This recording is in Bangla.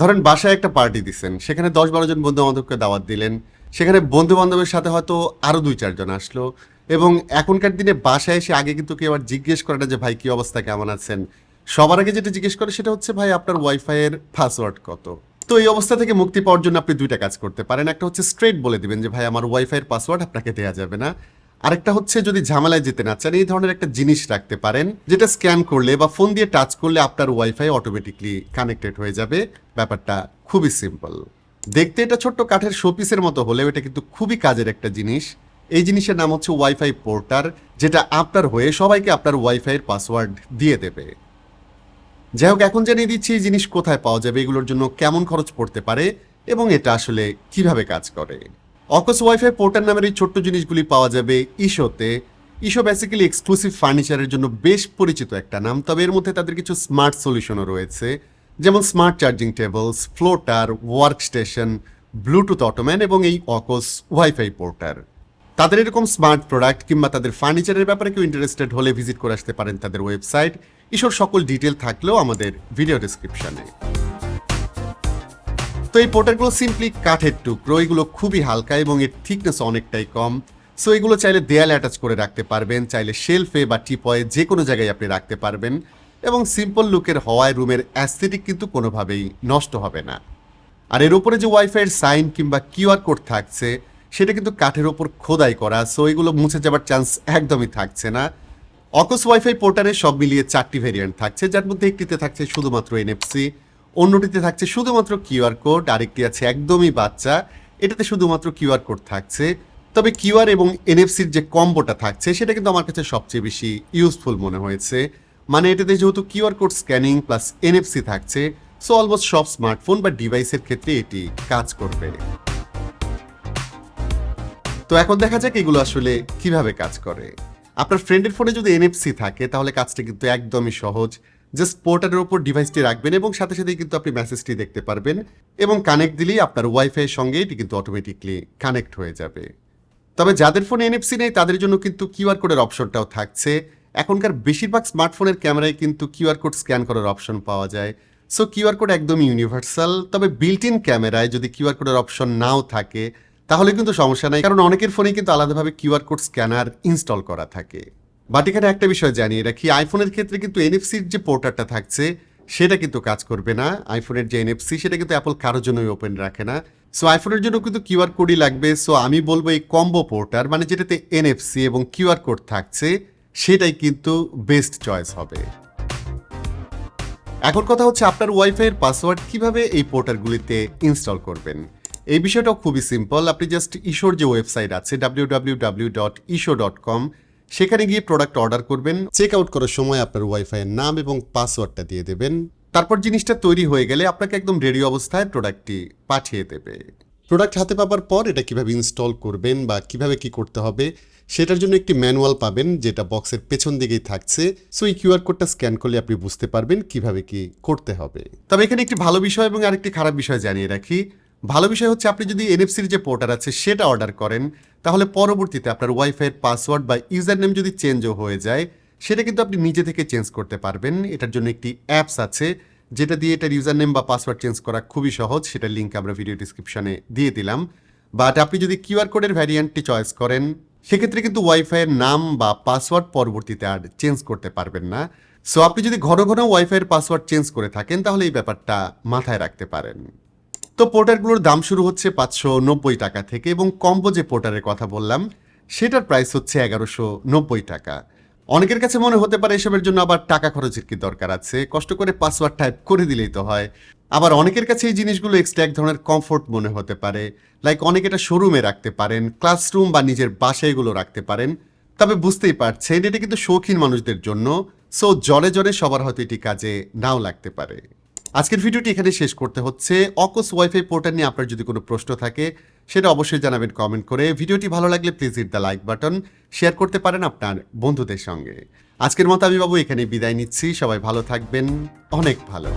ধরেন বাসায় একটা পার্টি দিচ্ছেন সেখানে দশ বারো জন বন্ধু বান্ধবকে দাওয়াত দিলেন, সেখানে বন্ধু বান্ধবের সাথে হয়তো আরও দুই চারজন আসলো, এবং এখনকার দিনে বাসায় এসে আগে কিন্তু কেউ আবার জিজ্ঞেস করে না যে, ভাই, কি অবস্থা? কেমন আছেন? সবার আগে যেটা জিজ্ঞেস করে সেটা হচ্ছে, ভাই, আপনার ওয়াইফাই এর পাসওয়ার্ড কত? তো এই অবস্থা থেকে মুক্তি পাওয়ার জন্য আপনি দুইটা কাজ করতে পারেন। একটা হচ্ছে স্ট্রেট বলে দিবেন যে, ভাই, আমার ওয়াইফাই এর পাসওয়ার্ড আপনাকে দেওয়া যাবে না। আরেকটা হচ্ছে যদি ঝামেলায় যেতে না চান, এই ধরনের একটা জিনিস রাখতে পারেন, যেটা স্ক্যান করলে বা ফোন দিয়ে টাচ করলে আপনার ওয়াইফাই অটোমেটিকলি কানেক্টেড হয়ে যাবে। ব্যাপারটা খুবই সিম্পল দেখতে এটা ছোট্ট কাঠের শোপিসের মতো হলেও এটা কিন্তু খুবই কাজের একটা জিনিস। এই জিনিসের নাম হচ্ছে ওয়াইফাই পোর্টার যেটা আপনার হয়ে সবাইকে আপনার ওয়াইফাইয়ের পাসওয়ার্ড দিয়ে দেবে। যাই হোক, এখন জানিয়ে দিচ্ছি এই জিনিস কোথায় পাওয়া যাবে, এগুলোর জন্য কেমন খরচ পড়তে পারে এবং এটা আসলে কীভাবে কাজ করে। অকস ওয়াইফাই পোর্টার নামের এই ছোট্ট জিনিসগুলি পাওয়া যাবে ইশোতে ইশো বেসিক্যালি এক্সক্লুসিভ ফার্নিচারের জন্য বেশ পরিচিত একটা নাম, তবে এর মধ্যে তাদের কিছু স্মার্ট সলিউশনও রয়েছে। যেমন smart charging tables floater work station bluetooth ottoman এবং এই অকস ওয়াইফাই পোর্টার তাদের এরকম স্মার্ট প্রোডাক্ট কিংবা তাদের ফার্নিচারের ব্যাপারে কেউ ইন্টারেস্টেড হলে ভিজিট করে আসতে পারেন তাদের ওয়েবসাইট ঈশ্বর সকল ডিটেল থাকলেও আমাদের ভিডিও ডিসক্রিপশনে এই পোর্টারগুলো সিম্পলি কাঠের টুকরো, এগুলো খুবই হালকা এবং এর থিকনেস অনেকটাই কম। সো এগুলো চাইলে দেয়ালে অ্যাটাচ করে রাখতে পারবেন, চাইলে শেলফে বা টিপয়ে যে কোনো জায়গায় আপনি রাখতে পারবেন এবং সিম্পল লুকের হওয়ায় রুমের অ্যাস্থেটিক কিন্তু কোনোভাবেই নষ্ট হবে না। আর এর উপরে যে ওয়াইফাইয়ের সাইন কিংবা কিউআর কোড থাকছে, সেটা কিন্তু কাঠের ওপর খোদাই করা সো এগুলো মুছে যাবার চান্স একদমই থাকছে না। অকস ওয়াইফাই পোর্টারে সব মিলিয়ে চারটি ভেরিয়েন্ট থাকছে, যার মধ্যে একটিতে থাকছে শুধুমাত্র এনএফসি অন্যটিতে থাকছে শুধুমাত্র কিউআর কোড, আরেকটি আছে একদমই বাচ্চা। এটাতে শুধুমাত্র কিউআর কোড থাকছে। তবে কিউআর এবং এনএফসির যে কম্বোটা থাকছে, সেটা কিন্তু আমার কাছে সবচেয়ে বেশি ইউজফুল মনে হয়েছে। মানে এটাতে যেহেতু QR code scanning plus NFC থাকছে, সো অলমোস্ট সব স্মার্টফোন বা ডিভাইসের ক্ষেত্রে এটি কাজ করবে। তো এখন দেখা যাক এগুলো আসলে কীভাবে কাজ করে। আপনার ফ্রেন্ডের ফোনে যদি এনএফসি থাকে, তাহলে কাজটা কিন্তু একদমই সহজ। জাস্ট পোর্টারের উপর ডিভাইসটি রাখবেন এবং সাথে সাথেই কিন্তু আপনি মেসেজটি দেখতে পারবেন এবং কানেক্ট দিলেই আপনার ওয়াইফাইয়ের সঙ্গে এটি কিন্তু অটোমেটিকলি কানেক্ট হয়ে যাবে। তবে যাদের ফোনে এনএফসি নেই, তাদের জন্য কিন্তু কিউআর কোডের অপশনটাও থাকছে। এখনকার বেশিরভাগ স্মার্টফোনের ক্যামেরায় কিন্তু কিউআর কোড স্ক্যান করার অপশন পাওয়া যায়। সো কিউআর কোড একদমই ইউনিভার্সাল তবে বিল্ট ইন ক্যামেরায় যদি কিউআর কোডের অপশন নাও থাকে, তাহলে কিন্তু সমস্যা নাই, কারণ অনেকের ফোনে কিন্তু আলাদাভাবে কিউআর কোড স্ক্যানার ইনস্টল করা থাকে। বাট এখানে একটা বিষয় জানিয়ে রাখি, আইফোনের ক্ষেত্রে কিন্তু এনএফসির যে পোর্টারটা থাকছে, সেটা কিন্তু কাজ করবে না। আইফোনের যে এনএফসি, সেটা কিন্তু অ্যাপল কারোর জন্যই ওপেন রাখে না। সো আইফোনের জন্য কিন্তু কিউআর কোডই লাগবে। সো আমি বলব এই কম্বো পোর্টার মানে যেটাতে এনএফসি এবং কিউআর কোড থাকছে, সেটাই কিন্তু বেস্ট চয়েস হবে। এখন কথা হচ্ছে আপনার ওয়াইফাইয়ের পাসওয়ার্ড কীভাবে এই পোর্টালগুলিতে ইনস্টল করবেন? এই বিষয়টাও খুবই সিম্পল। আপনি জাস্ট ইশোর যে ওয়েবসাইট আছে W W W dot Esho dot com সেখানে গিয়ে প্রোডাক্ট অর্ডার করবেন চেক আউট করার সময় আপনার ওয়াইফাইয়ের নাম এবং পাসওয়ার্ডটা দিয়ে দেবেন। তারপর জিনিসটা তৈরি হয়ে গেলে আপনাকে একদম রেডি অবস্থায় প্রোডাক্টটি পাঠিয়ে দেবে। প্রোডাক্ট হাতে পাবার পর এটা কীভাবে ইনস্টল করবেন বা কীভাবে কি করতে হবে, সেটার জন্য একটি ম্যানুয়াল পাবেন যেটা বক্সের পেছন দিকেই থাকছে। সো এই কিউআর কোডটা স্ক্যান করলে আপনি বুঝতে পারবেন কীভাবে কি করতে হবে। তবে এখানে একটি ভালো বিষয় এবং আরেকটি খারাপ বিষয় জানিয়ে রাখি। ভালো বিষয় হচ্ছে আপনি যদি এনএফসির যে পোর্টার আছে সেটা অর্ডার করেন, তাহলে পরবর্তীতে আপনার ওয়াইফাইয়ের পাসওয়ার্ড বা ইউজার নেম যদি চেঞ্জও হয়ে যায়, সেটা কিন্তু আপনি নিজে থেকে চেঞ্জ করতে পারবেন। এটার জন্য একটি অ্যাপস আছে, যেটা দিয়ে এটার ইউজার নেম বা পাসওয়ার্ড চেঞ্জ করা খুবই সহজ। সেটার লিঙ্ক আমরা ভিডিও ডিসক্রিপশনে দিয়ে দিলাম। বাট আপনি যদি কিউআর কোডের ভ্যারিয়েন্টটি চয়েস করেন, সেক্ষেত্রে কিন্তু ওয়াইফাইয়ের নাম বা পাসওয়ার্ড পরবর্তীতে আর চেঞ্জ করতে পারবেন না। সো আপনি যদি ঘন ঘন ওয়াইফাইয়ের পাসওয়ার্ড চেঞ্জ করে থাকেন, তাহলে এই ব্যাপারটা মাথায় রাখতে পারেন। তো পোর্টারগুলোর দাম শুরু হচ্ছে পাঁচশো নব্বই টাকা থেকে এবং কম্বো যে পোর্টারের কথা বললাম, সেটার প্রাইস হচ্ছে এগারোশো নব্বই টাকা। অনেকের কাছে মনে হতে পারে এসবের জন্য আবার টাকা খরচের কি দরকার আছে? কষ্ট করে পাসওয়ার্ড টাইপ করে দিলেই তো হয়। আবার অনেকের কাছে এই জিনিসগুলো এক্সট্রা এক ধরনের কমফোর্ট মনে হতে পারে। লাইক অনেকে এটা শোরুমে রাখতে পারেন ক্লাসরুম বা নিজের বাসায় এগুলো রাখতে পারেন। তবে বুঝতেই পারছেন, এটা কিন্তু শৌখিন মানুষদের জন্য। সো জলে জলে সবার হয়তো এটি কাজে নাও লাগতে পারে। আজকের ভিডিওটি এখানে শেষ করতে হচ্ছে। অকোস ওয়াইফাই পোর্টাল নিয়ে আপনার যদি কোনো প্রশ্ন থাকে, সেটা অবশ্যই জানাবেন কমেন্ট করে। ভিডিওটি ভালো লাগলে please hit the like button share করতে পারেন আপনার বন্ধুদের সঙ্গে। আজকের মতো আমি বাবু এখানে বিদায় নিচ্ছি। সবাই ভালো থাকবেন। অনেক ভালো।